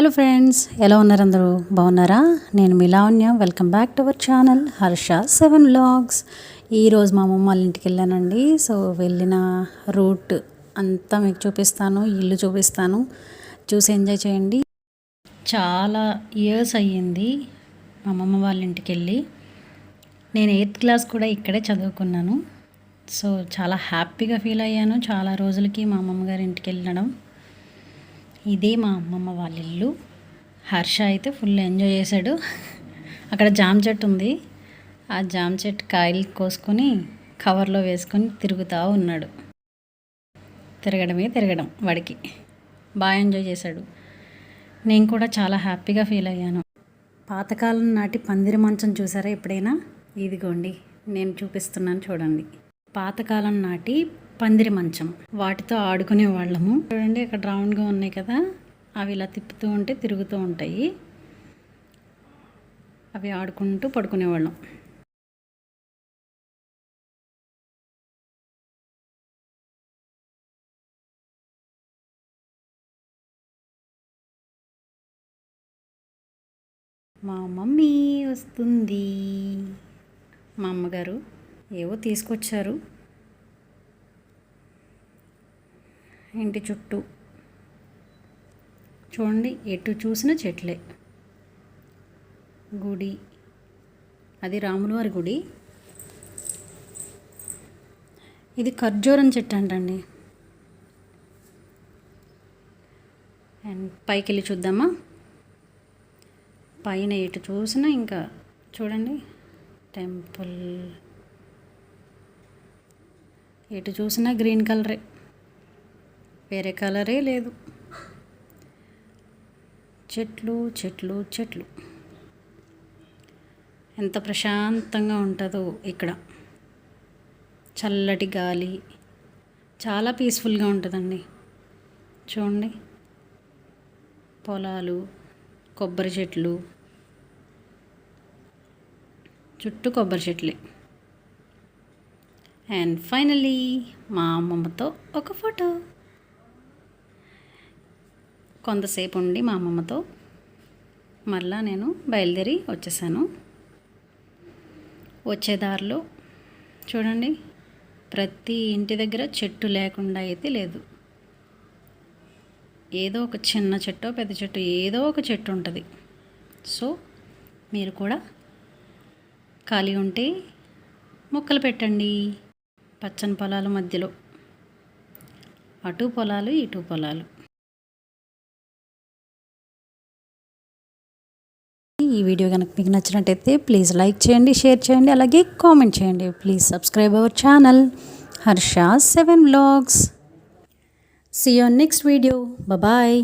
Hello friends ఎలా ఉన్నారు అందరూ? బాగున్నారా? నేను మీ Lavanya welcome back to our channel Harsha seven vlogs ఈరోజు మా అమ్మమ్మ వాళ్ళ ఇంటికి వెళ్ళానండి. సో వెళ్ళిన రూట్ అంతా మీకు చూపిస్తాను ఇల్లు చూపిస్తాను. చూసి ఎంజాయ్ చేయండి. చాలా ఇయర్స్ అయ్యింది మా అమ్మమ్మ వాళ్ళ ఇంటికి వెళ్ళి. నేను ఎయిత్ క్లాస్ కూడా ఇక్కడే చదువుకున్నాను. సో చాలా హ్యాపీగా ఫీల్ అయ్యాను. చాలా రోజులకి మా అమ్మమ్మ గారి ఇంటికి వెళ్ళడం. ఇదే మా అమ్మమ్మ వాళ్ళ ఇల్లు. హర్ష అయితే ఫుల్ ఎంజాయ్ చేశాడు. అక్కడ జామ చెట్టు ఉంది. ఆ జామ చెట్టు కాయలు కోసుకొని కవర్లో వేసుకొని తిరుగుతూ ఉన్నాడు. తిరగడమే తిరగడం వాడికి. బాగా ఎంజాయ్ చేశాడు. నేను కూడా చాలా హ్యాపీగా ఫీల్ అయ్యాను. పాతకాలం నాటి పందిరి మంచం చూసారా ఎప్పుడైనా? ఇదిగోండి నేను చూపిస్తున్నాను చూడండి. పాతకాలం నాటి పందిరి మంచం. వాటితో ఆడుకునే వాళ్ళము. చూడండి ఇక్కడ రౌండ్గా ఉన్నాయి కదా. అవి ఇలా తిప్పుతూ ఉంటే తిరుగుతూ ఉంటాయి. అవి ఆడుకుంటూ పడుకునేవాళ్ళం మా మమ్మీ వస్తుంది. మా అమ్మగారు ఏవో తీసుకొచ్చారు. ఇంటి చుట్టూ. చూడండి ఎటు చూసిన చెట్లే. గుడి. అది రాములవారి గుడి. ఇది ఖర్జూరం చెట్టు అంటండి. అండ్ పైకి వెళ్ళి చూద్దామా? పైన ఎటు చూసినా ఇంకా చూడండి టెంపుల్. ఎటు చూసినా గ్రీన్ కలరే. వేరే కలరే లేదు. చెట్లు చెట్లు చెట్లు. ఎంత ప్రశాంతంగా ఉంటుందో ఇక్కడ. చల్లటి గాలి. చాలా పీస్ఫుల్గా ఉంటుందండి. చూడండి. పొలాలు కొబ్బరి చెట్లు. చుట్టూ కొబ్బరి చెట్లే. అండ్ ఫైనలీ మా అమ్మమ్మతో ఒక ఫోటో. కొంతసేపు ఉండి మా అమ్మమ్మతో మళ్ళా నేను బయలుదేరి వచ్చేసాను. వచ్చే దారిలో చూడండి ప్రతి ఇంటి దగ్గర చెట్టు లేకుండా అయితే లేదు. ఏదో ఒక చిన్న చెట్టు పెద్ద చెట్టు ఏదో ఒక చెట్టు ఉంటుంది. సో మీరు కూడా ఖాళీ ఉంటే మొక్కలు పెట్టండి. పచ్చని పొలాల మధ్యలో. అటు పొలాలు ఇటు పొలాలు. ఈ వీడియో కనుక మీకు నచ్చినట్టయితే ప్లీజ్ లైక్ చేయండి షేర్ చేయండి అలాగే కామెంట్ చేయండి. Please subscribe our channel Harsha seven vlogs see your next video bye